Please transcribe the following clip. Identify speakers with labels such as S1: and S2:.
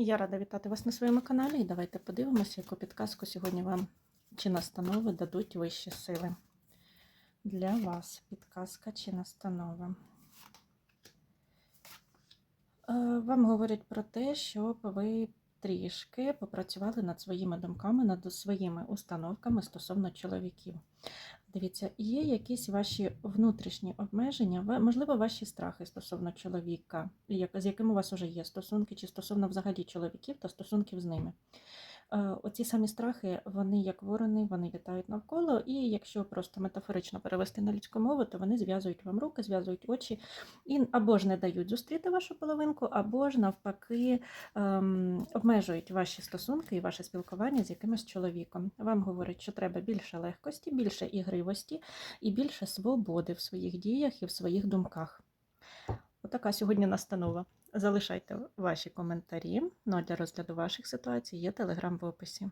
S1: Я рада вітати вас на своєму каналі і давайте подивимося, яку підказку сьогодні вам чи настанови дадуть вищі сили. Для вас підказка чи настанова. Е, Вам говорять про те, щоб ви трішки попрацювали над своїми думками, над своїми установками стосовно чоловіків. Дивіться, є якісь ваші внутрішні обмеження, можливо, ваші страхи стосовно чоловіка, з яким у вас вже є стосунки, чи стосовно взагалі чоловіків та стосунків з ними. Е, Оці самі страхи, вони як ворони, вони вітають навколо, і якщо просто метафорично перевести на людську мову, то вони зв'язують вам руки, зв'язують очі і або ж не дають зустріти вашу половинку, або ж навпаки ем, обмежують ваші стосунки і ваше спілкування з якимось чоловіком. Вам говорять, що треба більше легкості, більше ігривості і більше свободи в своїх діях і в своїх думках. Отака сьогодні настанова. Залишайте ваші коментарі. Ну а для розгляду ваших ситуацій є телеграм в описі.